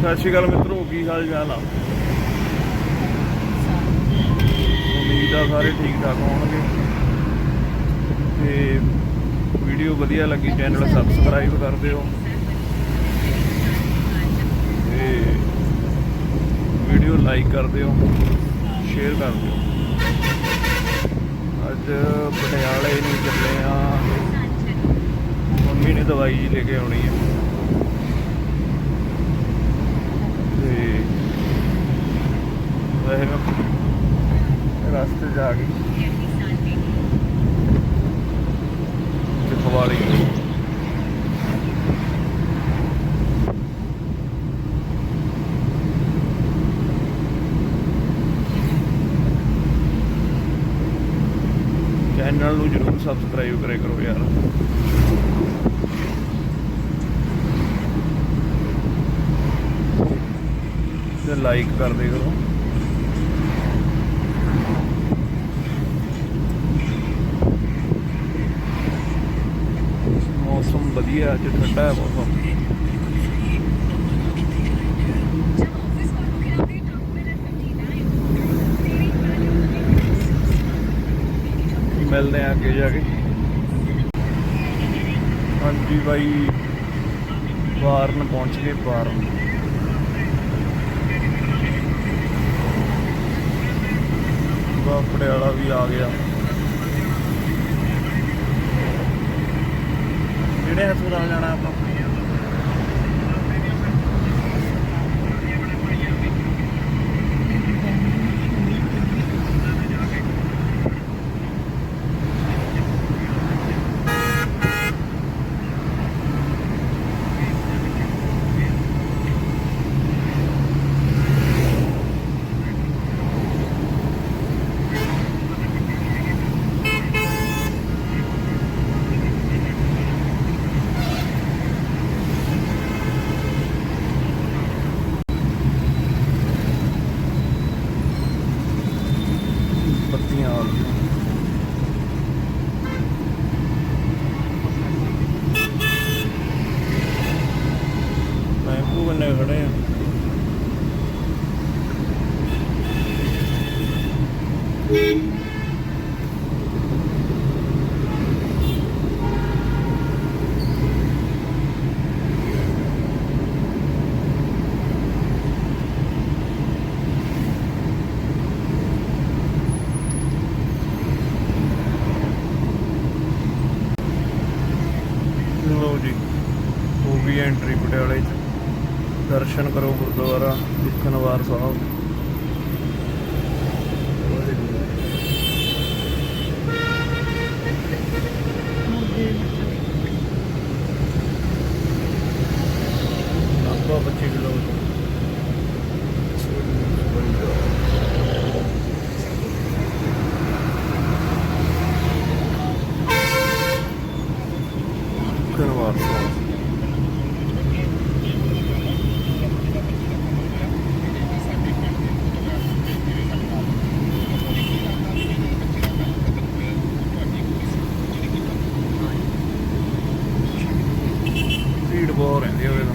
ਸਤਿ ਸ਼੍ਰੀ ਅਕਾਲ ਮਿੱਤਰੋ, ਕੀ ਹਾਲ ਚਾਲ ਆ? ਉਮੀਦ ਆ ਸਾਰੇ ਠੀਕ ਠਾਕ ਹੋਣਗੇ। ਤੇ ਵੀਡੀਓ ਵਧੀਆ ਲੱਗੀ, ਚੈਨਲ ਸਬਸਕ੍ਰਾਈਬ ਕਰ ਦਿਓ। ਤੇ ਵੀਡੀਓ ਲਾਈਕ ਕਰ ਦਿਓ, ਸ਼ੇਅਰ ਕਰ ਦਿਓ। ਅੱਜ ਪਟਿਆਲੇ ਨੂੰ ਚੱਲੇ ਆ। ਮੰਮੀ ਨੇ ਦਵਾਈ ਲੈ ਕੇ ਆਉਣੀ ਹੈ ਤੇ ਵੈਸੇ ਮੈਂ ਰਸਤੇ 'ਚ ਆ ਗਈ। ਚਖਵਾਲੀ ਚੈਨਲ ਨੂੰ ਜਰੂਰ ਸਬਸਕ੍ਰਾਈਬ ਕਰੇ ਕਰੋ ਯਾਰ। ਤੇ ਲਾਈਕ ਕਰ ਦੇ ਕਰੋ ਮੌਸਮ ਵਧੀਆ ਅੱਜ ਠੰਡਾ ਹੈ ਮੌਸਮ ਮਿਲਦੇ ਆ ਅੱਗੇ ਜਾ ਕੇ ਹਾਂਜੀ ਬਾਈ ਬਾਰਨ ਪਹੁੰਚ ਗਏ ਬਾਰਨ ਪਟਿਆਲਾ ਵੀ ਆ ਗਿਆ। ਕਿਹੜੇ ਹਸਪਤਾਲ ਜਾਣਾ ਆਪਾਂ। ਟੈਂਪੂ ਖੜੇ ਆ। ਲਓ ਜੀ ਹੋ ਗਈ ਐਂਟਰੀ ਪਟਿਆਲੇ ਚ ਦਰਸ਼ਨ ਕਰੋ ਗੁਰਦੁਆਰਾ ਦੁੱਖਨਵਾਰ ਸਾਹਿਬ ਆਪਾਂ 25 ਕਿਲੋਮੀਟਰ ਦੁੱਖਨਵਾਰ ਸਾਹਿਬ ਭੀੜ ਬਹੁਤ ਰਹਿੰਦੀ ਹੋਵੇ ਤਾਂ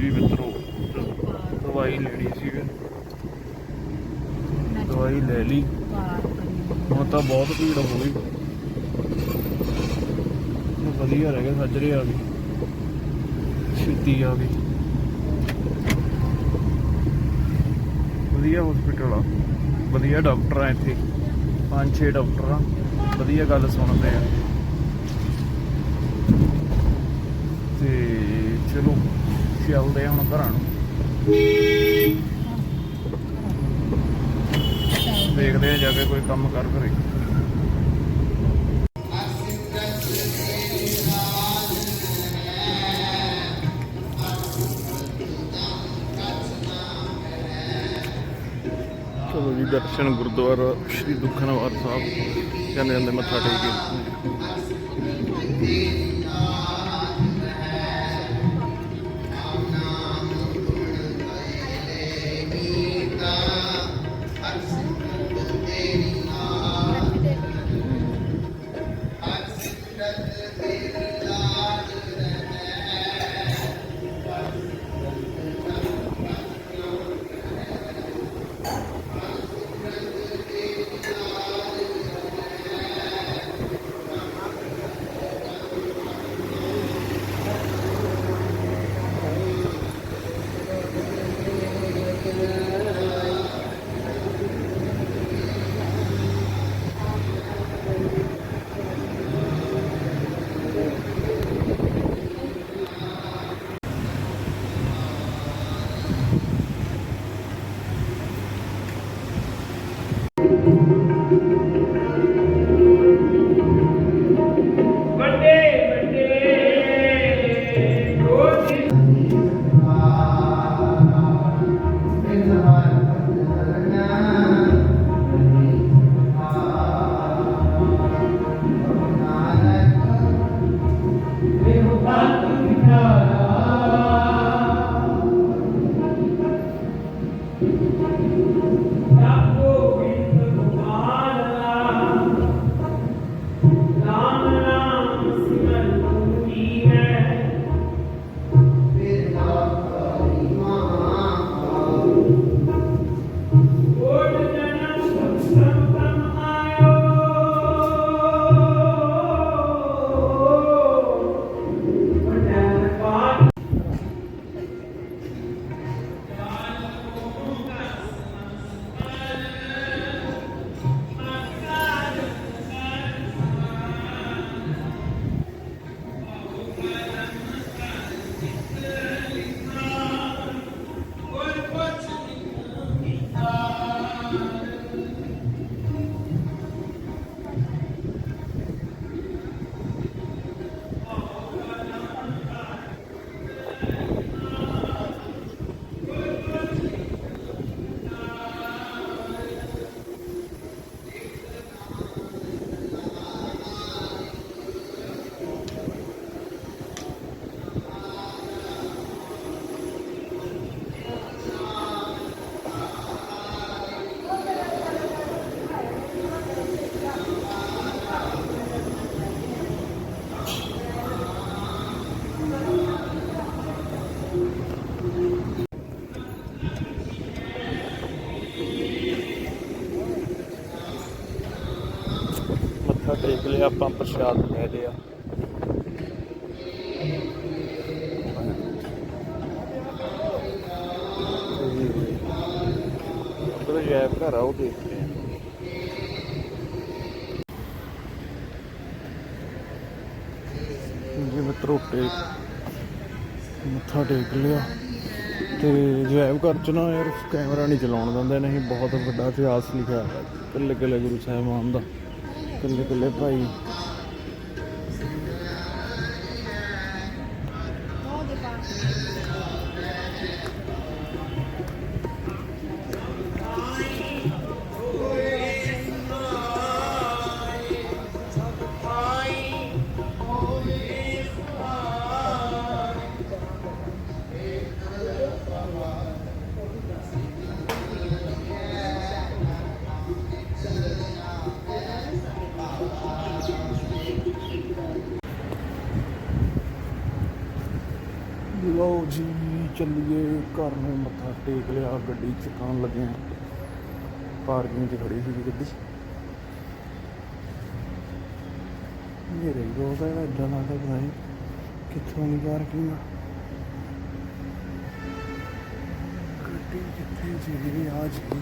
ਜੀ ਮਿੱਤਰੋ, ਦਵਾਈ ਲੈਣੀ ਸੀ ਦਵਾਈ ਲੈ ਲਈ। ਹੁਣ ਤਾਂ ਬਹੁਤ ਭੀੜ ਹੋ ਗਈ। ਵਧੀਆ ਰਹਿ ਗਿਆ, ਸੱਜਰੇ ਆ ਗਈ। ਛੇਤੀ ਆ ਗਈ। ਵਧੀਆ ਹਸਪੀਟਲ ਆ। ਵਧੀਆ ਡਾਕਟਰ ਆ ਇੱਥੇ। ਪੰਜ ਛੇ ਡਾਕਟਰ ਆ। ਵਧੀਆ ਗੱਲ ਸੁਣਦੇ ਆ। ਤੇ ਚਲੋ। ਚੱਲਦੇ ਹੁਣ ਘਰਾਂ ਨੂੰ। ਦੇਖਦੇ ਆ ਜਾ ਕੇ ਕੋਈ ਕੰਮ ਕਰ ਕਰੇ ਜੀ, ਦਰਸ਼ਨ ਗੁਰਦੁਆਰਾ ਸ੍ਰੀ ਦੁਖਨਵਾਰ ਸਾਹਿਬ। ਜਾਂਦੇ ਜਾਂਦੇ ਮੱਥਾ ਟੇਕ ਕੇ। ਮੱਥਾ ਟੇਕ ਲਿਆ, ਆਪਾਂ ਪ੍ਰਸ਼ਾਦ ਲੈ ਲਿਆ। ਉਹ ਜੈਬ ਘਰ ਆ ਉਹ ਦੇਖਦੇ ਆ ਜੀ ਮਿੱਤਰੋ ਟੇਕ ਮੱਥਾ ਟੇਕ ਲਿਆ ਤੇ ਜੈਬ ਘਰ ਚ ਨਾ ਯਾਰ ਕੈਮਰਾ ਨਹੀਂ ਚਲਾਉਣ ਦਿੰਦੇ, ਨਹੀਂ ਬਹੁਤ ਵੱਡਾ ਇਤਿਹਾਸ ਲਿਖਿਆ ਹੈ ਕੱਲੇ ਕੱਲੇ ਗੁਰੂ ਸਾਹਿਬਾਨ ਦਾ। ਕੱਲੇ ਕੱਲੇ ਭਾਈ। ਲਓ ਜੀ, ਚੱਲੀਏ, ਘਰ ਨੂੰ ਮੱਥਾ ਟੇਕ ਲਿਆ, ਗੱਡੀ ਚਕਾਉਣ ਲੱਗੇ ਆ ਪਾਰਕਿੰਗ 'ਚ ਖੜੀ ਸੀ ਗੱਡੀ। ਮੇਰੇ ਬਹੁਤ ਹੈ ਇਦਾਂ ਲੱਗਦਾ ਪਤਾ ਨਹੀਂ ਕਿੱਥੋਂ ਦੀ ਪਾਰਕਿੰਗ ਆ। ਗੱਡੀ ਕਿੱਥੇ ਜੀ ਆ ਜੀ।